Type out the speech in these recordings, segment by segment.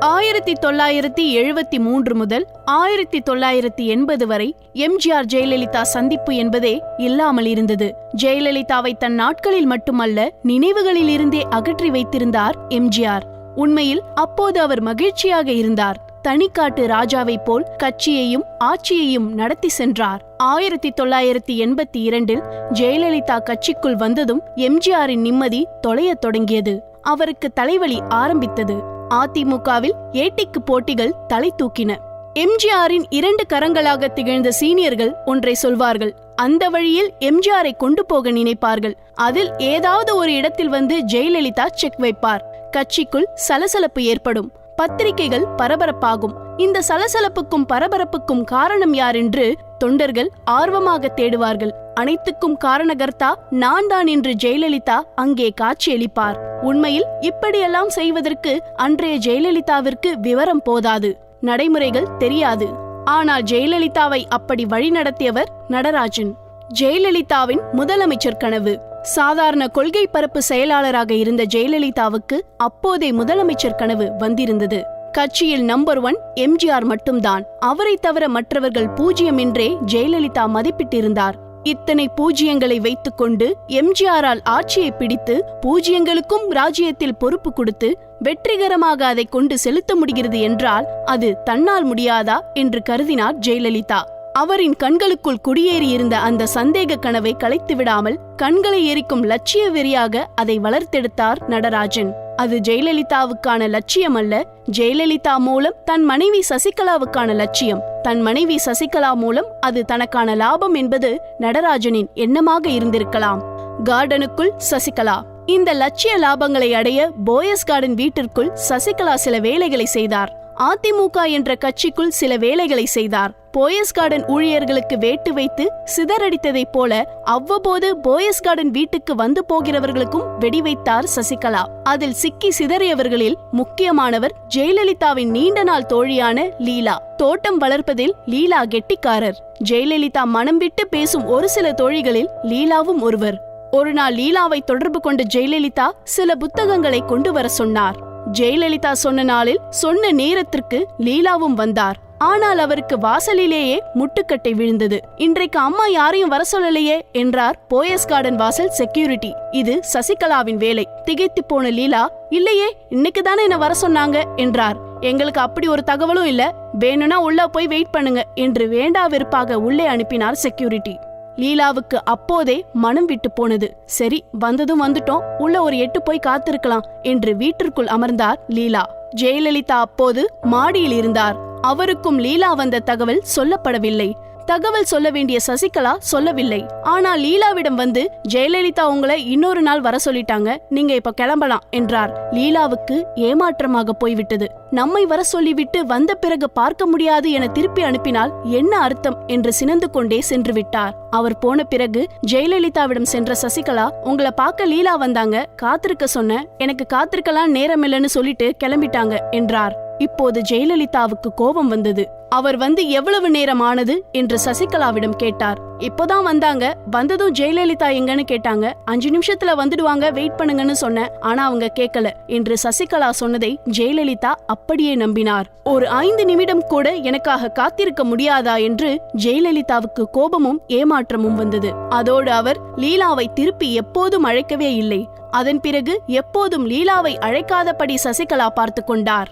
ஆயிரத்தி தொள்ளாயிரத்தி எழுபத்தி மூன்று முதல் ஆயிரத்தி தொள்ளாயிரத்தி எண்பது வரை எம்ஜிஆர் ஜெயலலிதா சந்திப்பு என்பதே இல்லாமல் இருந்தது. ஜெயலலிதாவை தன் நாட்களில் மட்டுமல்ல நினைவுகளில் இருந்தே அகற்றி வைத்திருந்தார் எம்ஜிஆர். உண்மையில் அப்போது அவர் மகிழ்ச்சியாக இருந்தார். தனிக்காட்டு ராஜாவைப் போல் கட்சியையும் ஆட்சியையும் நடத்தி சென்றார். ஆயிரத்தி தொள்ளாயிரத்தி எண்பத்தி இரண்டில் ஜெயலலிதா கட்சிக்குள் வந்ததும் எம்ஜிஆரின் நிம்மதி தொலையத் தொடங்கியது. அவருக்கு தலைவலி ஆரம்பித்தது. அதிமுகவில் ஏட்டிக்கு போட்டிகள் தலை தூக்கின. எம்ஜிஆரின் இரண்டு கரங்களாக திகழ்ந்த சீனியர்கள் ஒன்றை சொல்வார்கள். அந்த வழியில் எம்ஜிஆரை கொண்டு போக நினைப்பார்கள். அதில் ஏதாவது ஒரு இடத்தில் வந்து ஜெயலலிதா செக் வைப்பார். கட்சிக்குள் சலசலப்பு ஏற்படும். பத்திரிகைகள் பரபரப்பாகும். இந்த சலசலப்புக்கும் பரபரப்புக்கும் காரணம் யார் என்று தொண்டர்கள் ஆர்வமாக தேடுவார்கள். அனைத்துக்கும் காரணகர்த்தா நான் தான் என்று ஜெயலலிதா அங்கே காட்சியளிப்பார். உண்மையில் இப்படியெல்லாம் செய்வதற்கு அன்றைய ஜெயலலிதாவிற்கு விவரம் போதாது நடைமுறைகள் தெரியாது. ஆனால் ஜெயலலிதாவை அப்படி வழிநடத்தியவர் நடராஜன். ஜெயலலிதாவின் முதலமைச்சர் கனவு. சாதாரண கொள்கை பரப்பு செயலாளராக இருந்த ஜெயலலிதாவுக்கு அப்போதே முதலமைச்சர் கனவு வந்திருந்தது. கட்சியில் நம்பர் ஒன் எம்ஜிஆர் மட்டும்தான். அவரை தவிர மற்றவர்கள் பூஜ்யம் என்றே ஜெயலலிதா மதிப்பிட்டிருந்தார். இத்தனை பூஜ்யங்களை வைத்துக்கொண்டு எம்ஜிஆரால் ஆட்சியை பிடித்து பூஜ்யங்களுக்கும் ராஜ்யத்தில் பொறுப்பு கொடுத்து வெற்றிகரமாக அதை கொண்டு செலுத்த முடிகிறது என்றால் அது தன்னால் முடியாதா என்று கருதினார் ஜெயலலிதா. அவரின் கண்களுக்குள் குடியேறியிருந்த அந்த சந்தேக கனவை கலைத்து விடாமல் கண்களை எரிக்கும் லட்சிய வெறியாக அதை வளர்த்தெடுத்தார் நடராஜன். அது ஜெயலலிதாவுக்கான லட்சியம் அல்ல. ஜெயலலிதா மூலம் தன் மனைவி சசிகலாவுக்கான லட்சியம். தன் மனைவி சசிகலா மூலம் அது தனக்கான லாபம் என்பது நடராஜனின் எண்ணமாக இருந்திருக்கலாம். கார்டனுக்குள் சசிகலா. இந்த லட்சிய லாபங்களை அடைய போயஸ் கார்டன் வீட்டிற்குள் சசிகலா சில வேலைகளை செய்தார். அதிமுக என்ற கட்சிக்குள் சில வேலைகளை செய்தார். போயஸ் கார்டன் ஊழியர்களுக்கு வேட்டு வைத்து சிதறடித்ததைப் போல அவ்வப்போது போயஸ் கார்டன் வீட்டுக்கு வந்து போகிறவர்களுக்கும் வெடி வைத்தார் சசிகலா. அதில் சிக்கி சிதறியவர்களில் முக்கியமானவர் ஜெயலலிதாவின் நீண்ட நாள் தோழியான லீலா. தோட்டம் வளர்ப்பதில் லீலா கெட்டிக்காரர். ஜெயலலிதா மனம் விட்டு பேசும் ஒரு சில தோழிகளில் லீலாவும் ஒருவர். ஒரு நாள் லீலாவை தொடர்பு கொண்ட ஜெயலலிதா சில புத்தகங்களை கொண்டு வர சொன்னார். ஜெயலலிதா சொன்ன நாளில் சொன்ன நேரத்திற்கு லீலாவும் வந்தார். ஆனால் அவருக்கு வாசலிலேயே முட்டுக்கட்டை விழுந்தது. இன்றைக்கு அம்மா யாரையும் வர சொல்லலையே என்றார் போயஸ் கார்டன் வாசல் செக்யூரிட்டி. இது சசிகலாவின் வேலை. திகைத்து போன லீலா இல்லையே இன்னைக்கு தானே என்ன வர சொன்னாங்க என்றார். எங்களுக்கு அப்படி ஒரு தகவலும் இல்ல. வேணும்னா உள்ள போய் வெயிட் பண்ணுங்க என்று வேண்டா வெறுப்பாக உள்ளே அனுப்பினார் செக்யூரிட்டி. லீலாவுக்கு அப்போதே மனம் விட்டு போனது. சரி வந்ததும் வந்துட்டோம். உள்ள ஒரு எட்டு போய் காத்திருக்கலாம் என்று வீட்டிற்குள் அமர்ந்தார் லீலா. ஜெயலலிதா அப்போது மாடியில் இருந்தார். அவருக்கும் லீலா வந்த தகவல் சொல்லப்படவில்லை. தகவல் சொல்ல வேண்டிய சசிகலா சொல்லவில்லை. ஆனா லீலாவிடம் வந்து ஜெயலலிதா உங்களை இன்னொரு நாள் வர சொல்லிட்டாங்க. நீங்க இப்ப கிளம்பலாம் என்றார். லீலாவுக்கு ஏமாற்றமாக போய்விட்டது. நம்மை வர சொல்லிவிட்டு வந்த பிறகு பார்க்க முடியாது என திருப்பி அனுப்பினால் என்ன அர்த்தம்? என்று சினந்து கொண்டே சென்று விட்டார். அவர் போன பிறகு ஜெயலலிதாவிடம் சென்ற சசிகலா உங்களை பார்க்க லீலா வந்தாங்க. காத்திருக்க சொன்ன. எனக்கு காத்திருக்கலாம் நேரம் இல்லைன்னு சொல்லிட்டு கிளம்பிட்டாங்க என்றார். இப்போது ஜெயலலிதாவுக்கு கோபம் வந்தது. அவர் வந்து எவ்வளவு நேரம் ஆனது என்று சசிகலாவிடம் கேட்டார். இப்போதான் வந்தாங்க. வந்ததும் ஜெயலலிதா எங்கன்னு கேட்டாங்க. அஞ்சு நிமிஷத்துல வந்துடுவாங்க. வெயிட் பண்ணுங்கன்னு சொன்னேன். ஆனா அவங்க கேட்கல என்று சசிகலா சொன்னதை ஜெயலலிதா அப்படியே நம்பினார். ஒரு ஐந்து நிமிடம் கூட எனக்காக காத்திருக்க முடியாதா? என்று ஜெயலலிதாவுக்கு கோபமும் ஏமாற்றமும் வந்தது. அதோடு அவர் லீலாவை திருப்பி எப்போதும் அழைக்கவே இல்லை. அதன் பிறகு எப்போதும் லீலாவை அழைக்காதபடி சசிகலா பார்த்து கொண்டார்.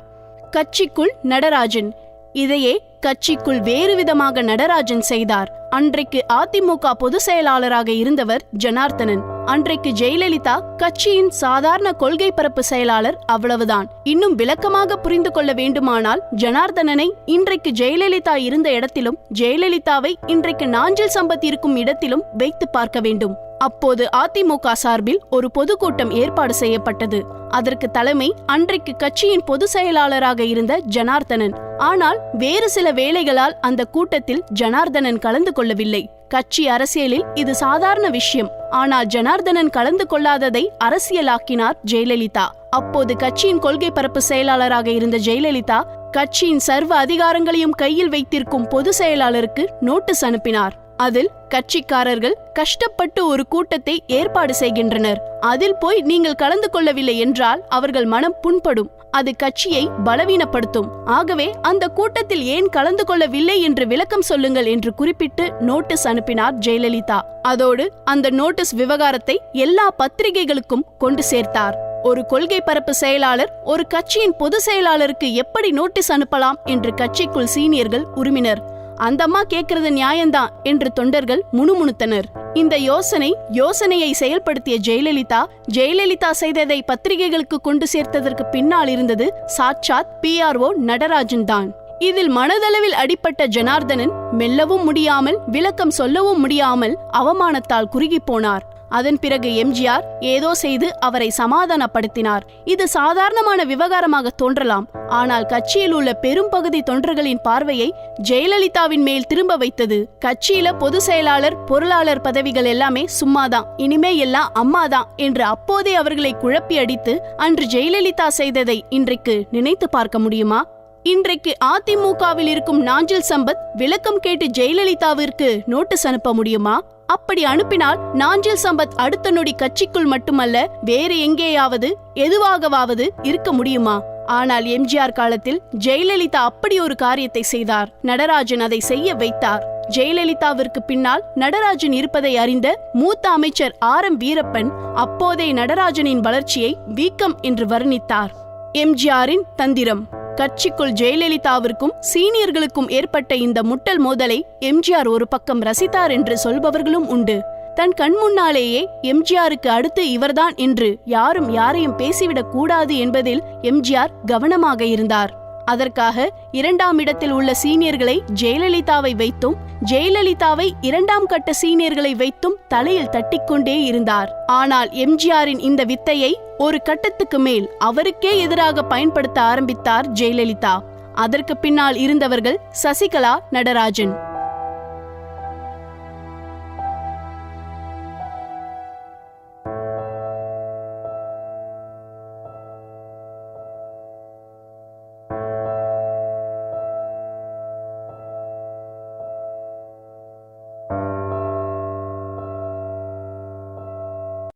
கட்சிக்குள் நடராஜன். இதையே கட்சிக்குள் வேறு விதமாக நடராஜன் செய்தார். அன்றைக்கு அதிமுக பொதுச் செயலாளராக இருந்தவர் ஜனார்த்தனன். அன்றைக்கு ஜெயலலிதா கட்சியின் சாதாரண கொள்கை பரப்பு செயலாளர் அவ்வளவுதான். இன்னும் விளக்கமாக புரிந்து கொள்ள வேண்டுமானால் ஜனார்தனனை இன்றைக்கு ஜெயலலிதா இருந்த இடத்திலும் ஜெயலலிதாவை இன்றைக்கு நாஞ்சில் சம்பத் இருக்கும் இடத்திலும் வைத்து பார்க்க வேண்டும். அப்போது அதிமுக சார்பில் ஒரு பொதுக்கூட்டம் ஏற்பாடு செய்யப்பட்டது. அதற்கு தலைமை அன்றைக்கு கட்சியின் பொதுச் செயலாளராக இருந்த ஜனார்த்தனன். ஆனால் வேறு சில வேலைகளால் அந்த கூட்டத்தில் ஜனார்தனன் கலந்து கொள்ளவில்லை. கட்சி அரசியலில் இது சாதாரண விஷயம். ஆனால் ஜனார்தனன் கலந்து கொள்ளாததை அரசியலாக்கினார் ஜெயலலிதா. அப்போது கட்சியின் கொள்கை பரப்பு செயலாளராக இருந்த ஜெயலலிதா கட்சியின் சர்வ அதிகாரங்களையும் கையில் வைத்திருக்கும் பொது செயலாளருக்கு நோட்டீஸ் அனுப்பினார். அதில் கட்சிக்காரர்கள் கஷ்டப்பட்டு ஒரு கூட்டத்தை ஏற்பாடு செய்கின்றனர். அதில் போய் நீங்கள் கலந்து கொள்ளவில்லை என்றால் அவர்கள் மனம் புண்படும். அது கட்சியை பலவீனப்படுத்தும். ஆகவே அந்த கூட்டத்தில் ஏன் கலந்து கொள்ளவில்லை என்று விளக்கம் சொல்லுங்கள் என்று குறிப்பிட்டு நோட்டீஸ் அனுப்பினார் ஜெயலலிதா. அதோடு அந்த நோட்டீஸ் விவகாரத்தை எல்லா பத்திரிகைகளுக்கும் கொண்டு சேர்த்தார். ஒரு கொள்கை பரப்பு செயலாளர் ஒரு கட்சியின் பொது செயலாளருக்கு எப்படி நோட்டீஸ் அனுப்பலாம் என்று கட்சிக்குள் சீனியர்கள் உரிமினர். அந்தம்மா கேட்கறது நியாயம்தான் என்று தொண்டர்கள் முணுமுணுத்தனர். இந்த யோசனை யோசனையை செயல்படுத்திய ஜெயலலிதா ஜெயலலிதா செய்ததை பத்திரிகைகளுக்கு கொண்டு சேர்த்ததற்கு பின்னால் இருந்தது சாட்சாத் பிஆர்ஓ நடராஜன் தான். இதில் மனதளவில் அடிப்பட்ட ஜனார்தனன் மெல்லவும் முடியாமல் விளக்கம் சொல்லவும் முடியாமல் அவமானத்தால் குறுகி போனார். அதன் பிறகு எம்ஜிஆர் ஏதோ செய்து அவரை சமாதானப்படுத்தினார். இது சாதாரணமான விவகாரமாக தோன்றலாம். ஆனால் கட்சியில் உள்ள பெரும் பகுதி தொண்டர்களின் பார்வையை ஜெயலலிதாவின் மேல் திரும்ப வைத்தது. கட்சியில பொது செயலாளர் பொருளாளர் பதவிகள் எல்லாமே சும்மாதான் இனிமே எல்லாம் அம்மாதான் என்று அப்போதே அவர்களை குழப்பி அடித்து அன்று ஜெயலலிதா செய்ததை இன்றைக்கு நினைத்து பார்க்க முடியுமா? இன்றைக்கு அதிமுகவில் இருக்கும் நாஞ்சில் சம்பத் விளக்கம் கேட்டு ஜெயலலிதாவிற்கு நோட்டீஸ் அனுப்ப முடியுமா? அப்படி அனுப்பினால் நாஞ்சில் சம்பத் அடுத்த நொடி கட்சிக்குள் மட்டுமல்ல வேறு எங்கேயாவது எதுவாகவாவது இருக்க முடியுமா? ஆனால் எம்ஜிஆர் காலத்தில் ஜெயலலிதா அப்படி ஒரு காரியத்தை செய்தார். நடராஜன் அதை செய்ய வைத்தார். ஜெயலலிதாவிற்கு பின்னால் நடராஜன் இருப்பதை அறிந்த மூத்த அமைச்சர் ஆர் எம் வீரப்பன் அப்போதே நடராஜனின் வளர்ச்சியை வீக்கம் என்று வர்ணித்தார். எம்ஜிஆரின் தந்திரம். கட்சிக்குள் ஜெயலலிதாவிற்கும் சீனியர்களுக்கும் ஏற்பட்ட இந்த முட்டல் மோதலை எம்ஜிஆர் ஒரு பக்கம் ரசித்தார் என்று சொல்பவர்களும் உண்டு. தன் கண் முன்னாலேயே எம்ஜிஆருக்கு அடுத்து இவர்தான் என்று யாரும் யாரையும் பேசிவிடக் கூடாது என்பதில் எம்ஜிஆர் கவனமாக இருந்தார். அதற்காக இரண்டாம் இடத்தில் உள்ள சீனியர்களை ஜெயலலிதாவை வைத்தும் ஜெயலலிதாவை இரண்டாம் கட்ட சீனியர்களை வைத்தும் தலையில் தட்டிக்கொண்டே இருந்தார். ஆனால் எம்ஜிஆரின் இந்த வித்தையை ஒரு கட்டத்துக்கு மேல் அவருக்கே எதிராக பயன்படுத்த ஆரம்பித்தார் ஜெயலலிதா. அதற்கு பின்னால் இருந்தவர்கள் சசிகலா நடராஜன்.